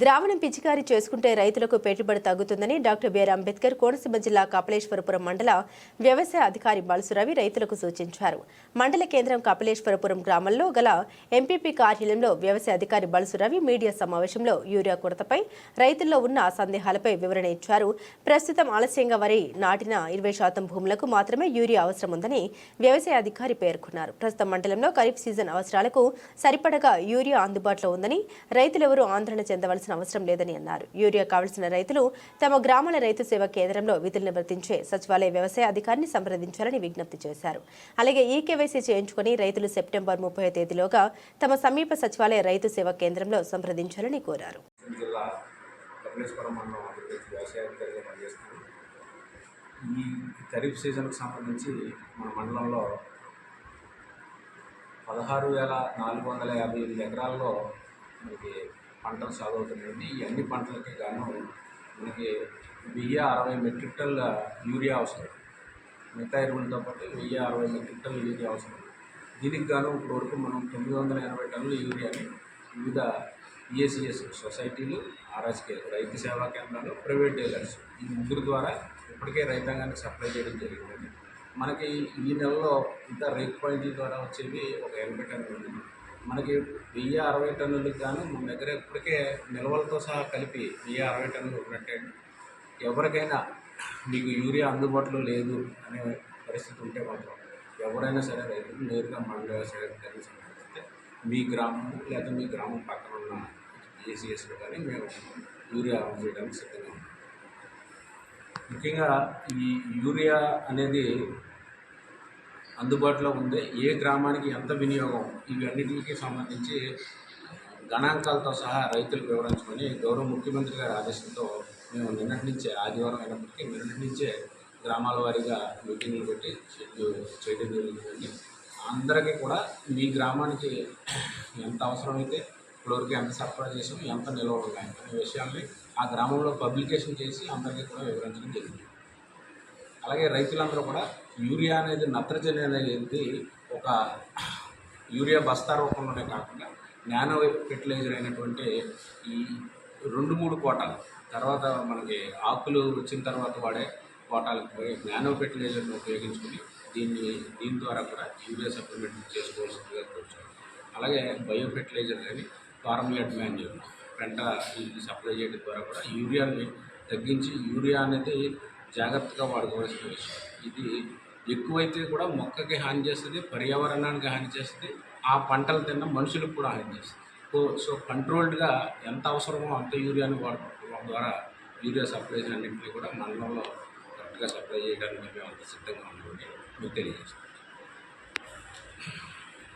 ద్రావణం పిచికారీ చేసుకుంటే రైతులకు పెట్టుబడి తగ్గుతుందని డాక్టర్ బిఆర్ అంబేద్కర్ కోనసీమ జిల్లా కపిలేశ్వరపురం మండల వ్యవసాయ అధికారి బలుసురవి రైతులకు సూచించారు. మండల కేంద్రం కపిలేశ్వరపురం గ్రామంలో గల ఎంపీపీ కార్యాలయంలో వ్యవసాయ అధికారి బలుసురవి మీడియా సమావేశంలో యూరియా కొరతపై రైతుల్లో ఉన్న సందేహాలపై వివరణ ఇచ్చారు. ప్రస్తుతం ఆలస్యంగా వరి నాటిన ఇరవై శాతం భూములకు మాత్రమే యూరియా అవసరం ఉందని వ్యవసాయ అధికారి పేర్కొన్నారు. ప్రస్తుతం మండలంలో ఖరీఫ్ సీజన్ అవసరాలకు సరిపడగా యూరియా అందుబాటులో ఉందని రైతులెవరూ ఆందోళన చేయాల్సిన అవసరం లేదని అన్నారు. యూరియా కావలసిన రైతులు తమ గ్రామాల రైతు సేవా కేంద్రంలో విధులు నిర్వర్తించే సచివాలయ వ్యవసాయ అధికారిని సంప్రదించాలని విజ్ఞప్తి చేశారు. అలాగే ఈ కేవైసీ చేయించుకుని రైతులు సెప్టెంబర్ ముప్పై తేదీలోగా తమ సమీప సచివాలయ రైతు సేవా కేంద్రంలో సంప్రదించాలని కోరారు. కపిలేశ్వరం మండలం ఆంధ్రప్రదేశ్ వ్యవసాయ అధికారిగా పనిచేస్తున్నాను ఈ ఖరీఫ్ సీజన్కి సంబంధించి మన మండలంలో పదహారు వేల నాలుగు వందల యాభై ఎనిమిది ఎకరాల్లో మనకి పంటలు సాగు అవుతున్నాయండి ఈ అన్ని పంటలకి గాను మనకి వెయ్యి అరవై మెట్రిక్ టన్ల యూరియా అవసరం. మిగతా ఎరువులతో పాటు వెయ్యి అరవై మెట్రిక్ టన్ల యూరియా అవసరం. దీనికి గాను ఇప్పటి వరకు మనం తొమ్మిది వందల ఎనభై టన్నుల యూరియాని వివిధ ఈఎస్ఈఎస్ సొసైటీలు ఆర్ఎస్కే రైతు సేవా కేంద్రాలు ప్రైవేట్ డీలర్స్ ఈ ముగ్గురు ద్వారా ఇప్పటికే రైతాంగానికి సప్లై చేయడం జరిగిందండి. మనకి ఈ నెలలో ఇంత రేట్ పాయింట్ల ద్వారా వచ్చేవి ఒక ఎనభై టన్నులు. ఉంది మనకి వెయ్యి అరవై టన్నులకు గాను మన దగ్గర ఇప్పటికే నిల్వలతో సహా కలిపి వెయ్యి అరవై టన్నులు ఉన్నట్టే. ఎవరికైనా మీకు యూరియా అందుబాటులో లేదు అనే పరిస్థితి ఉంటే మాత్రం ఎవరైనా సరే రైతులు నేరుగా మండల వ్యవసాయ అధికారిని సంప్రదిస్తే మీ గ్రామం లేదా మీ గ్రామం పక్కన ఉన్న ఏసీఎస్లో కానీ మేము యూరియా చేయడానికి సిద్ధంగా ఉన్నాం. ముఖ్యంగా ఈ యూరియా అనేది అందుబాటులో ఉంది. ఏ గ్రామానికి ఎంత వినియోగం? ఇవన్నిటికి సంబంధించి గణాంకాలతో సహా రైతులకు వివరించమని గౌరవ ముఖ్యమంత్రి గారి ఆదేశంతో మేము నిన్నటి నుంచే ఆదివారం అయినప్పటికీ నిన్నటి నుంచే గ్రామాల వారీగా మీటింగ్లు పెట్టి చేయడం జరుగుతుంది అందరికీ కూడా మీ గ్రామానికి ఎంత అవసరమైతే ఫ్లోర్కి ఎంత సరఫరా చేసాం ఎంత నిల్వ ఉన్నాయి అనే విషయాల్ని ఆ గ్రామంలో పబ్లికేషన్ చేసి అందరికీ కూడా వివరించడం జరిగింది. అలాగే రైతులందరూ కూడా యూరియా అనేది నత్రజని అనేది ఒక యూరియా బస్తా రూపంలోనే కాకుండా నానో ఫెర్టిలైజర్ అయినటువంటి ఈ రెండు మూడు కోటాలు తర్వాత మనకి ఆకులు వచ్చిన తర్వాత వాడే కోటాలకు పోయి నానో ఫెర్టిలైజర్ని ఉపయోగించుకుని దీన్ని దీని ద్వారా కూడా యూరియా సప్లిమెంట్ చేసుకోవాల్సిందిగా కూర్చోండి అలాగే బయో ఫెర్టిలైజర్ కానీ ఫార్ములేట్ మాన్యూర్ పెంట సప్లై చేయడం ద్వారా కూడా యూరియాని తగ్గించి యూరియా అనేది జాగ్రత్తగా వాడుకోవాల్సిన విషయం ఇది ఎక్కువైతే కూడా మొక్కకి హాని చేస్తుంది పర్యావరణానికి హాని చేస్తుంది ఆ పంటలు తిన్న మనుషులకు కూడా హాని చేస్తుంది. సో సో కంట్రోల్డ్గా ఎంత అవసరమో అంత యూరియాని వాడుకోవడం ద్వారా యూరియా సప్లై అన్నింటినీ కూడా మండలంలో కరెక్ట్గా సప్లై చేయడానికి మేము అంత సిద్ధంగా ఉన్నామని మీకు తెలియజేస్తాం